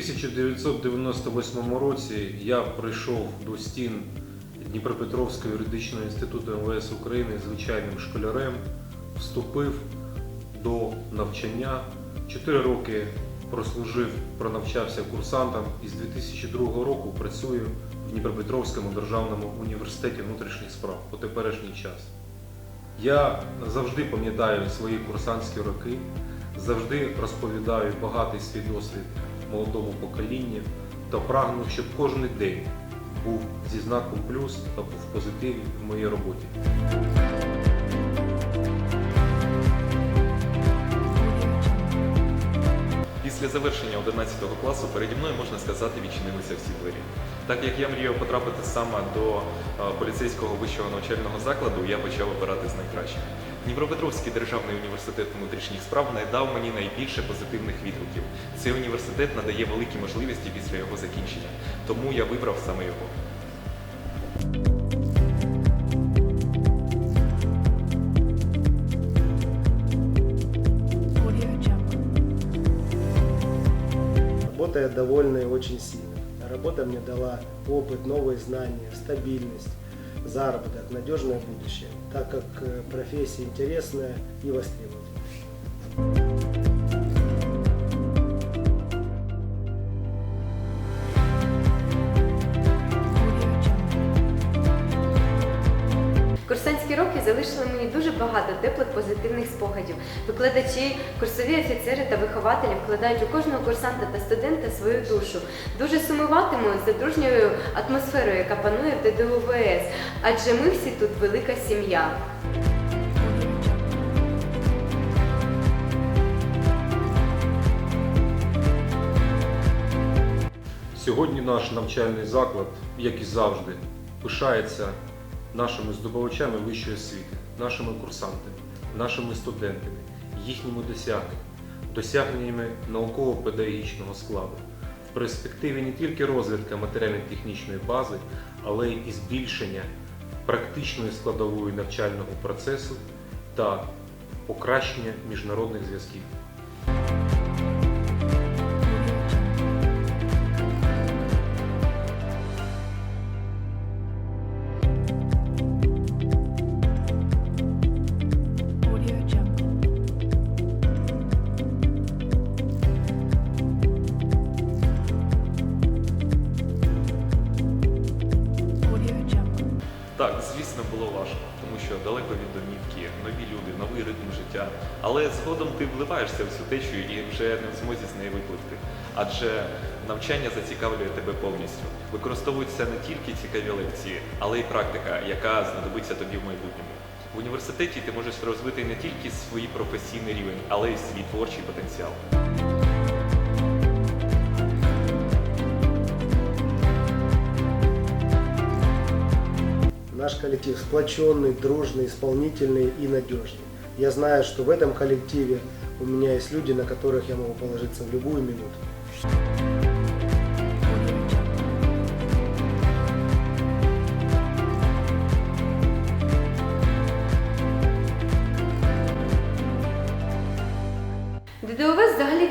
1998 році я прийшов до стін Дніпропетровського юридичного інституту МВС України звичайним школярем, вступив до навчання. Чотири роки прослужив, пронавчався курсантом і з 2002 року працюю в Дніпропетровському державному університеті внутрішніх справ по теперішній час. Я завжди пам'ятаю свої курсантські роки, завжди розповідаю багатий свій досвід молодому поколінню та прагну, щоб кожен день був зі знаком плюс та був в позитиві в моїй роботі. Після завершення 11 класу переді мною, можна сказати, відчинилися всі двері. Так як я мріяв потрапити саме до е, поліцейського вищого навчального закладу, я почав обирати з найкращих. Дніпропетровський державний університет внутрішніх справ надав мені найбільше позитивних відгуків. Цей університет надає великі можливості після його закінчення, тому я вибрав саме його. Работа я довольна и очень сильно. Работа мне дала опыт, новые знания, стабильность, заработок, надежное будущее, так как э, профессия интересная и востребована. Залишили мені дуже багато теплих позитивних спогадів. Викладачі, курсові офіцери та вихователі вкладають у кожного курсанта та студента свою душу. Дуже сумуватиму за дружньою атмосферою, яка панує в ДДУВС, адже ми всі тут велика сім'я. Сьогодні наш навчальний заклад, як і завжди, пишається нашими здобувачами вищої освіти, нашими курсантами, нашими студентами, їхніми досягненнями, досягненнями науково-педагогічного складу. В перспективі не тільки розвитка матеріально-технічної бази, але й збільшення практичної складової навчального процесу та покращення міжнародних зв'язків. Так, звісно, було важко, тому що далеко від домівки, нові люди, новий ритм життя. Але згодом ти вливаєшся в цю течію і вже не в змозі з неї випливти. Адже навчання зацікавлює тебе повністю. Використовуються не тільки цікаві лекції, але й практика, яка знадобиться тобі в майбутньому. В університеті ти можеш розвити не тільки свій професійний рівень, але й свій творчий потенціал. Наш коллектив сплоченный, дружный, исполнительный и надежный. Я знаю, что в этом коллективе у меня есть люди, на которых я могу положиться в любую минуту.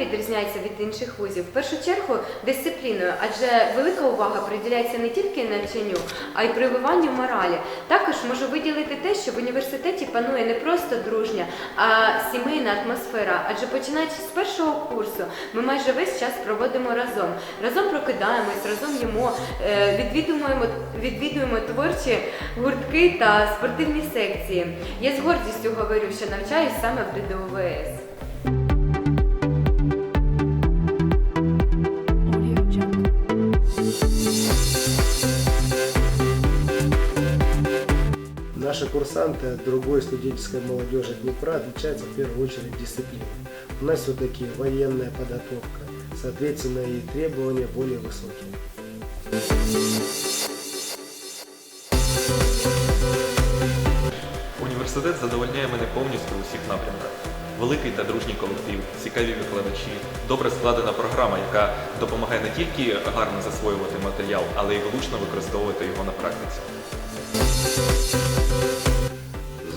Відрізняється від інших вузів. В першу чергу дисципліною, адже велика увага приділяється не тільки навчанню, а й прививанню моралі. Також можу виділити те, що в університеті панує не просто дружня, а сімейна атмосфера. Адже починаючи з першого курсу, ми майже весь час проводимо разом. Разом прокидаємось, разом їмо, е, відвідуємо, відвідуємо творчі гуртки та спортивні секції. Я з гордістю говорю, що навчаюсь саме в ДДУВС. От другой студенческой молодежи Днепра отличаются в первую очередь дисциплиной. У нас все-таки военная подготовка, соответственно и требования более высокие. Університет задовольняє мене повністю у всіх напрямках. Великий та дружній колектив, цікаві викладачі, добре складена програма, яка допомагає не тільки гарно засвоювати матеріал, але й влучно використовувати його на практиці.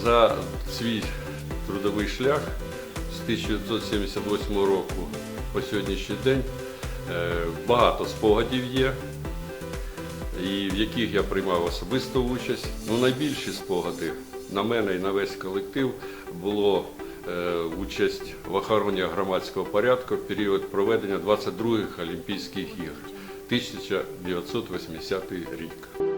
За свій трудовий шлях з 1978 року по сьогоднішній день Е, Багато спогадів є, і в яких я приймав особисту участь. Ну, найбільші спогади на мене і на весь колектив було е, участь в охороні громадського порядку в період проведення 22-х Олімпійських ігор 1980 рік.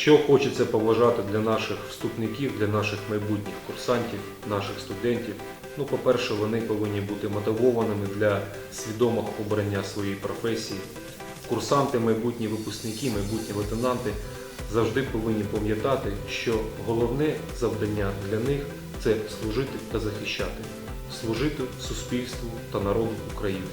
Що хочеться побажати для наших вступників, для наших майбутніх курсантів, наших студентів. Ну, по-перше, вони повинні бути мотивованими для свідомого обрання своєї професії. Курсанти, майбутні випускники, майбутні лейтенанти завжди повинні пам'ятати, що головне завдання для них це служити та захищати, служити суспільству та народу України.